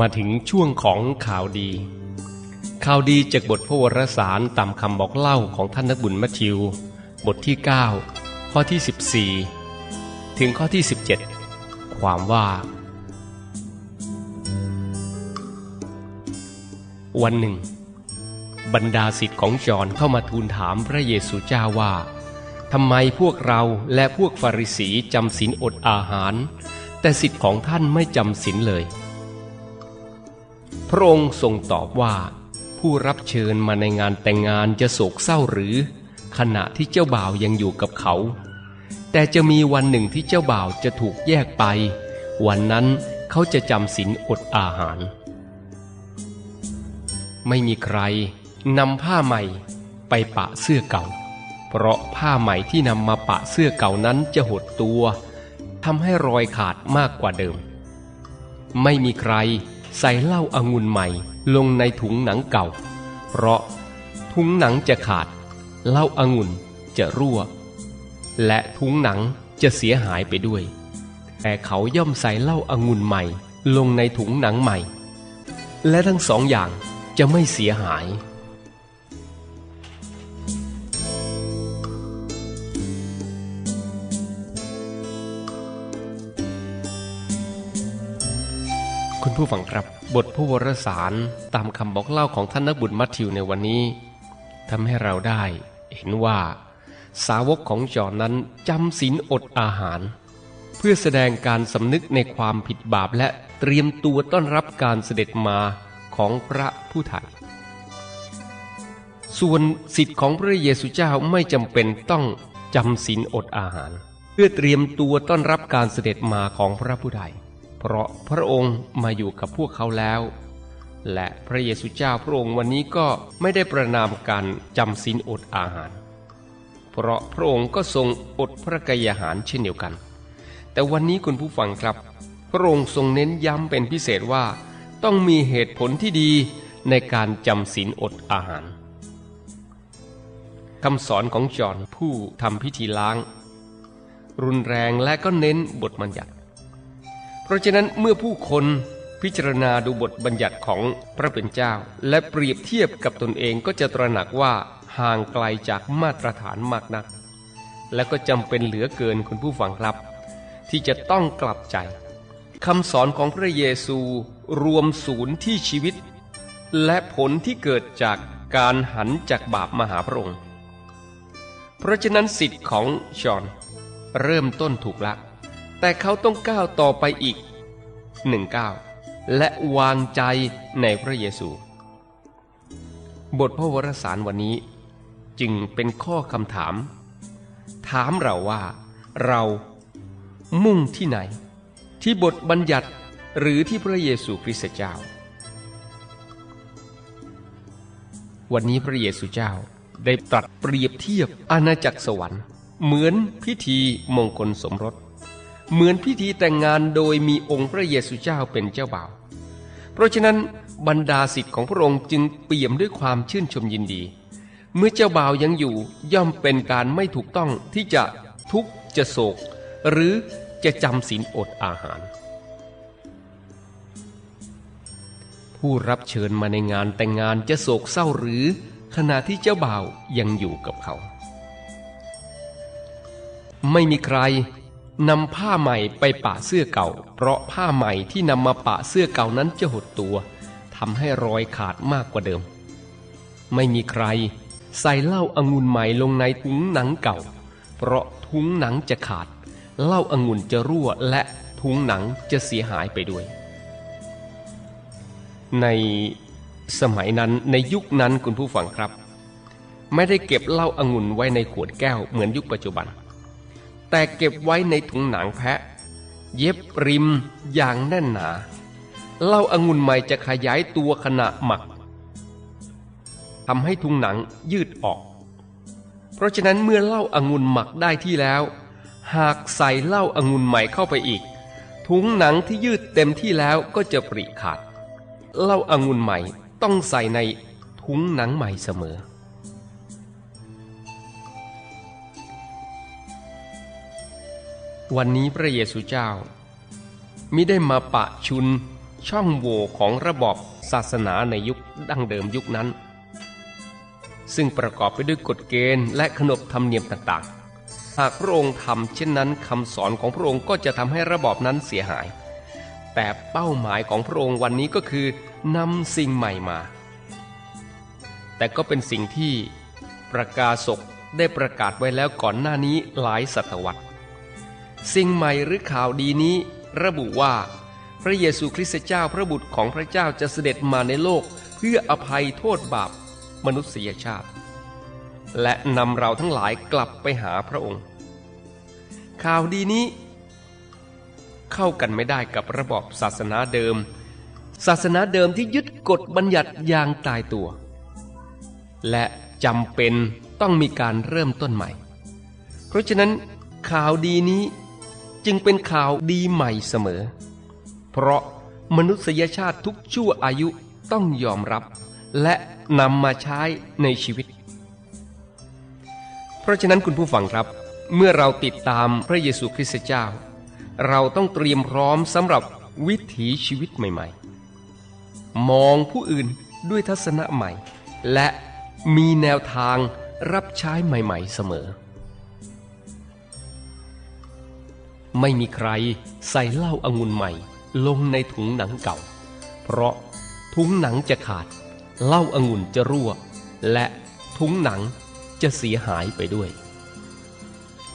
มาถึงช่วงของข่าวดี ข่าวดีจากบทพระวรสารตามคำบอกเล่าของท่านนักบุญมัทธิว บทที่ 9 ข้อที่ 14 ถึงข้อที่ 17 ความว่า วันหนึ่ง บรรดาสิทธิ์ของจอนเข้ามาทูลถามพระเยซูเจ้าว่าทำไมพวกเราและพวกฟาริสีจำศีลอดอาหาร แต่สิทธิ์ของท่านไม่จำศีลเลย พระองค์ทรงตอบว่า ผู้รับเชิญมาในงานแต่งงานจะโศกเศร้าหรือ ขณะที่เจ้าบ่าวยังอยู่กับเขา แต่จะมีวันหนึ่งที่เจ้าบ่าวจะถูกแยกไป วันนั้นเขาจะจำศีลอดอาหาร ไม่มีใครนำผ้าใหม่ไปปะเสื้อเก่า เพราะผ้าใหม่ที่นำมาปะเสื้อเก่านั้นจะหดตัวทำให้รอยขาดมากกว่าเดิม ไม่มีใคร ใส่เหล้าอางุ่นใหม่ลงในถุงหนังเก่า เพราะถุงหนังจะขาดเหล้าอางุ่นจะรั่ว และถุงหนังจะเสียหายไปด้วย แต่เขาย่อมใส่เหล้าอางุ่นใหม่ลงในถุงหนังใหม่ และทั้งสองอย่างจะไม่เสียหาย คุณผู้ฟังครับ บทพระวรสารตามคำบอกเล่าของท่านนักบุญมัทธิวในวันนี้ทำให้เราได้เห็นว่า สาวกของจอห์นนั้นจำศีลอดอาหาร เพื่อแสดงการสำนึกในความผิดบาปและเตรียมตัวต้อนรับการเสด็จมาของพระผู้ไถ่ส่วนสิทธิ์ของพระเยซูเจ้าไม่จำเป็นต้องจำศีลอดอาหาร เพื่อเตรียมตัวต้อนรับการเสด็จมาของพระผู้ไถ่ เพราะพระองค์มาอยู่กับพวกเขาแล้ว และพระเยซูเจ้าพระองค์วันนี้ก็ไม่ได้ประนามการจำศีลอดอาหาร เพราะพระองค์ก็ทรงอดพระกายอาหารเช่นเดียวกัน แต่วันนี้คุณผู้ฟังครับ พระองค์ทรงเน้นย้ำเป็นพิเศษว่า ต้องมีเหตุผลที่ดีในการจำศีลอดอาหารคำสอนของจอห์นผู้ทำพิธีล้าง รุนแรงและก็เน้นบทบัญญัติ ราะฉะนั้นเมื่อผู้คนพิจารณาดูบทบัญญัติของพระเป็นเจ้า และเปรียบเทียบกับตนเองก็จะตระหนักว่าห่างไกลจากมาตรฐานมากนัก และก็จำเป็นเหลือเกินคุณผู้ฟังครับ ที่จะต้องกลับใจคำสอนของพระเยซูรวมศูนย์ที่ชีวิต และผลที่เกิดจากการหันจากบาปมาหาพระองค์ เพราะฉะนั้นสิทธิ์ของชอนเริ่มต้นถูกละ แต่เขาต้องก้าวต่อไปอีกหนึ่งก้าวและวางใจในพระเยซู บทพระวรสารวันนี้จึงเป็นข้อคำถาม ถามเราว่าเรามุ่งที่ไหน ที่บทบัญญัติหรือที่พระเยซูคริสต์เจ้า วันนี้พระเยซูเจ้าได้ตรัสเปรียบเทียบอาณาจักรสวรรค์ เหมือนพิธีมงคลสมรส เหมือนพิธีแต่งงานโดยมีองค์พระเยซูเจ้าเป็นเจ้าบ่าว เพราะฉะนั้นบรรดาสิทธิ์ของพระองค์จึงเปี่ยมด้วยความชื่นชมยินดี เมื่อเจ้าบ่าวยังอยู่ย่อมเป็นการไม่ถูกต้องที่จะทุกข์จะโศก หรือจะจำศีลอดอาหาร ผู้รับเชิญมาในงานแต่งงานจะโศกเศร้าหรือขณะที่เจ้าบ่าวยังอยู่กับเขา ไม่มีใคร นำผ้าใหม่ไปปะเสื้อเก่า เพราะผ้าใหม่ที่นำมาปะเสื้อเก่านั้นจะหดตัวทำให้รอยขาดมากกว่าเดิม ไม่มีใคร ใส่เหล้าอางุ่นใหม่ลงในถุงหนังเก่า เพราะถุงหนังจะขาดเหล้าอางุ่นจะรั่วและถุงหนังจะเสียหายไปด้วย ในสมัยนั้นในยุคนั้นคุณผู้ฟังครับ ไม่ได้เก็บเหล้าอางุ่นไว้ในขวดแก้วเหมือนยุคปัจจุบัน แต่เก็บไว้ในถุงหนังแพะ เย็บริมอย่างแน่นหนาเหล้าอางุ่นใหม่จะขยายตัวขณะหมักทำให้ถุงหนังยืดออก เพราะฉะนั้นเมื่อเหล้าอางุ่นหมักได้ที่แล้ว หากใส่เหล้าอางุ่นใหม่เข้าไปอีก ถุงหนังที่ยืดเต็มที่แล้วก็จะปริขาดเหล้าอางุ่นใหม่ต้องใส่ในถุงหนังใหม่เสมอ วันนี้พระเยซูเจ้ามิได้มาปะชุนช่องโหว่ของระบอบศาสนาในยุคดั้งเดิมยุคนั้น ซึ่งประกอบไปด้วยกฎเกณฑ์และขนบธรรมเนียมต่างๆ หากพระองค์ทำเช่นนั้นคำสอนของพระองค์ก็จะทำให้ระบอบนั้นเสียหาย แต่เป้าหมายของพระองค์วันนี้ก็คือนำสิ่งใหม่มา แต่ก็เป็นสิ่งที่ประกาศกได้ประกาศไว้แล้วก่อนหน้านี้หลายศตวรรษ สิ่งใหม่หรือข่าวดีนี้ ระบุว่า พระเยซูคริสต์เจ้าพระบุตรของพระเจ้าจะเสด็จมาในโลก เพื่ออภัยโทษบาปมนุษยชาติ และนำเราทั้งหลายกลับไปหาพระองค์ ข่าวดีนี้ เข้ากันไม่ได้กับระบอบศาสนาเดิม ศาสนาเดิมที่ยึดกฎบัญญัติอย่างตายตัว และจำเป็นต้องมีการเริ่มต้นใหม่ เพราะฉะนั้นข่าวดีนี้ จึงเป็นข่าวดีใหม่เสมอ เพราะมนุษยชาติทุกชั่วอายุต้องยอมรับ และนำมาใช้ในชีวิต เพราะฉะนั้นคุณผู้ฟังครับ เมื่อเราติดตามพระเยซูคริสต์เจ้า เราต้องเตรียมพร้อมสำหรับวิถีชีวิตใหม่ๆ มองผู้อื่นด้วยทัศนะใหม่ และมีแนวทางรับใช้ใหม่ๆเสมอ ไม่มีใครใส่เหล้าอางุ่นใหม่ ลงในถุงหนังเก่า เพราะถุงหนังจะขาดเหล้าอางุ่นจะรั่ว และถุงหนังจะเสียหายไปด้วย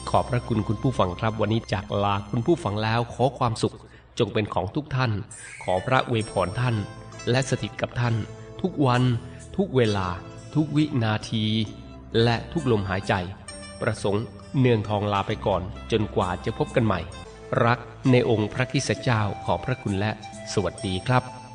ขอบพระคุณคุณผู้ฟังครับวันนี้จากลาคุณผู้ฟังแล้วขอความสุขจงเป็นของทุกท่าน ขอพระอวยพรท่าน และสถิตกับท่าน ทุกวัน ทุกเวลา ทุกวินาที และทุกลมหายใจ ประสงค์เนืองทองลาไปก่อนจนกว่าจะพบกันใหม่ รักในองค์พระคิสเจ้าขอพระคุณและสวัสดีครับ